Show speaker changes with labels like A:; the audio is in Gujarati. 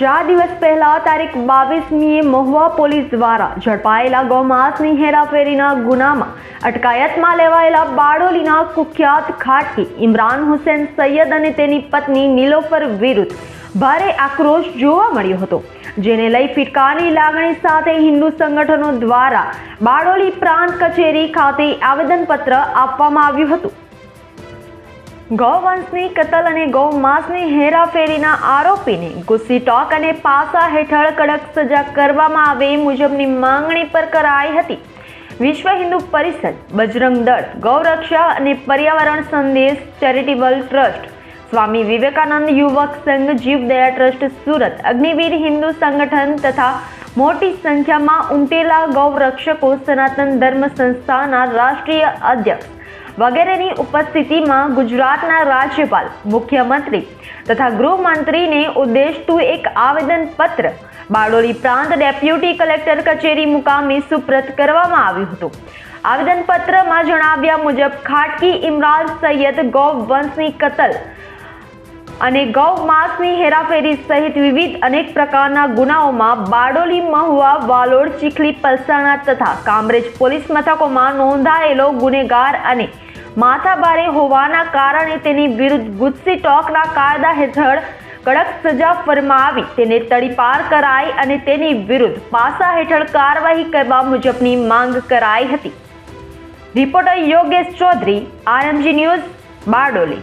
A: ચાર દિવસ પહેલા તારીખ બાવીસમીએ મહુવા પોલીસ દ્વારા ઝડપાયેલા ગૌમાંસની હેરાફેરીના ગુનામાં અટકાયતમાં લેવાયેલા બારડોલીના કુખ્યાત ખાટકી ઇમરાન હુસેન સૈયદ અને તેની પત્ની નીલોફર વિરુદ્ધ ભારે આક્રોશ જોવા મળ્યો હતો, જેને લઈ ફિટકારની લાગણી સાથે હિન્દુ સંગઠનો દ્વારા બારડોલી પ્રાંત કચેરી ખાતે આવેદનપત્ર આપવામાં આવ્યું હતું. ગૌવંશની કતલ અને ગૌમાંસની હેરાફેરીના આરોપીને ગુસ્સી ટોક અને પાસા હેઠળ કડક સજા કરવામાં આવે મુજબની માંગણી પર કરાઈ હતી. વિશ્વ હિન્દુ પરિષદ, બજરંગ દળ, ગૌરક્ષા અને પર્યાવરણ સંદેશ ચેરિટેબલ ટ્રસ્ટ, સ્વામી વિવેકાનંદ યુવક સંઘ, જીવદયા ટ્રસ્ટ, સુરત, અગ્નિવીર હિન્દુ સંગઠન તથા મોટી સંખ્યામાં ઉમટેલા ગૌરક્ષકો સનાતન ધર્મ સંસ્થાના રાષ્ટ્રીય અધ્યક્ષ વગેરેની ઉપસ્થિતિમાં ગુજરાતના રાજ્યપાલ, મુખ્યમંત્રી તથા ગૃહમંત્રીને ઉદ્દેશતું એક આવેદનપત્ર બારડોલી પ્રાંત ડેપ્યુટી કલેક્ટર કચેરી મુકામે સુપ્રત કરવામાં આવ્યું હતું. આવેદનપત્રમાં જણાવ્યા મુજબ, ખાટકી ઇમરાન સૈયદ ગૌ વંશની કતલ અને ગૌ માંસની હેરાફેરી સહિત વિવિધ અનેક પ્રકારના ગુનાઓમાં બારડોલી મહુવા, વાલોડ, ચીખલી, પલસાણા તથા કામરેજ પોલીસ મથકોમાં નોંધાયેલો ગુનેગાર અને માથાભારે હોવાના કારણે તેની વિરુદ્ધ ગુસ્સી ટોકના કાયદા હેઠળ કડક સજા ફરમાવી. તેને તડીપાર કરાઈ અને તેની વિરુદ્ધ પાસા હેઠળ કાર્યવાહી કરવા મુજબની માંગ કરાઈ હતી. Reporter Yogesh Chaudhary, RMG news, Bardoli.